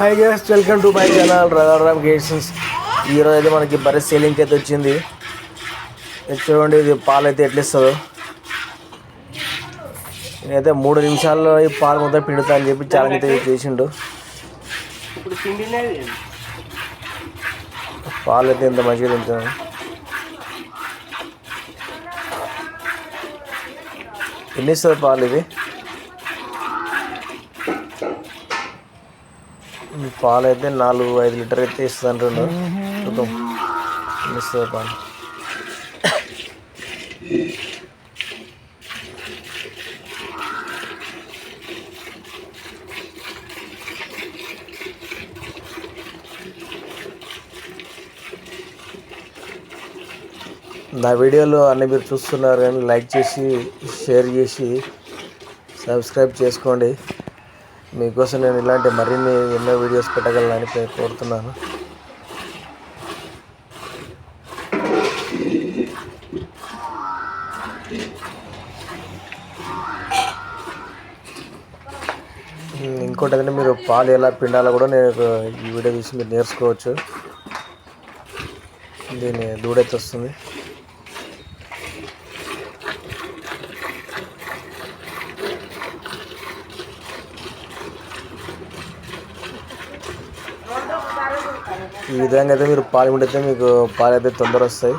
Hi guest welcome to my channel Raghuram గేషన్స్ ఈరోజు అయితే మనకి బరే సేలింగ్కి అయితే వచ్చింది. చూడండి ఇది పాలు అయితే ఎట్లా ఇస్తుందో. నేనైతే మూడు నిమిషాల్లో ఈ పాలు మొత్తం పిండుతా అని చెప్పి ఛాలెంజ్ అయితే చేసిండు. పాలు అయితే ఎంత మంచిగా తింటాను ఎన్ని ఇస్తుంది పాలు ఇది? పాలు అయితే నాలుగు ఐదు లీటర్ అయితే ఇస్తుంది రెండు. చూద్దాం. ఇస్తుంది పాలు నా వీడియోలో అన్ని మీరు చూస్తున్నారు కానీ లైక్ చేసి షేర్ చేసి సబ్స్క్రైబ్ చేసుకోండి. మీకోసం నేను ఇలాంటి మరిన్ని ఎన్నో వీడియోస్ పెట్టగలనని కోరుతున్నాను. ఇంకోటి ఏంటంటే మీరు పాలు ఎలా పిండాలో కూడా నేను ఈ వీడియో చూసి మీరు నేర్చుకోవచ్చు. దీని దూడైతే వస్తుంది. ఈ విధంగా అయితే మీరు పాలు పిండితే మీకు పాలు అయితే తొందర వస్తాయి.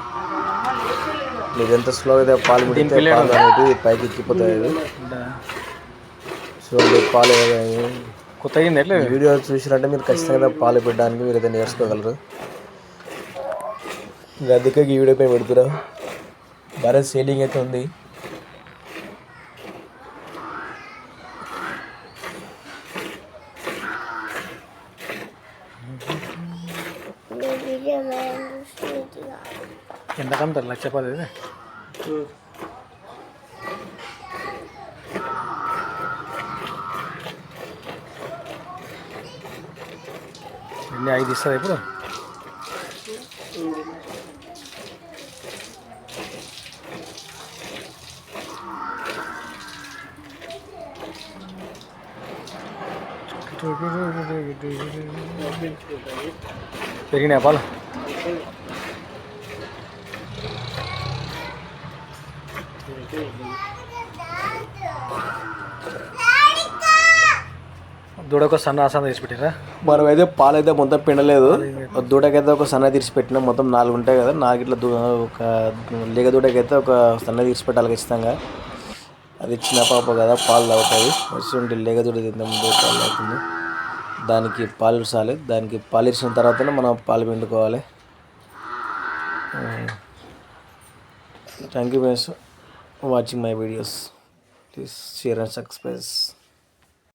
మీరు ఎంత స్లో అయితే పాలు పిండితే పాలు అనేది పైకి ఎక్కిపోతాయి అవి. చూడండి పాలు ఈ వీడియో చూసినట్టే మీరు ఖచ్చితంగా పాలు పెట్టడానికి మీరు అయితే నేర్చుకోగలరు. ఇంకా అందుకే ఈ వీడియో పై పెడుతున్నా. భారత్ సేలింగ్ అయితే ఉంది. ఎంత కమ్ముతారు లక్ష పది ఇది? ఎన్ని ఐదు ఇస్తుంది ఇప్పుడు పెరిగినాయి పాలు? దూడకు సన్న ఆసన తీసి పెట్టారా మనం అయితే పాలు అయితే మొత్తం పిండలేదు. దూడకైతే ఒక సన్న తీసి పెట్టినాం మొత్తం నాలుగు ఉంటాయి కదా నాలుగు ఇట్లా దూ- ఒక లేగ దూడకైతే ఒక సన్న తీసి పెట్టాలి ఖచ్చితంగా. అది చిన్న పాప కదా పాలు తాగుతుంది. వచ్చి లేగ దూడ తింటే ముందు పాలు తాగుతుంది. దానికి పాలు దానికి పాలు తర్వాతనే మనం పాలు పిండుకోవాలి. Thank you friends watching my videos please share and subscribe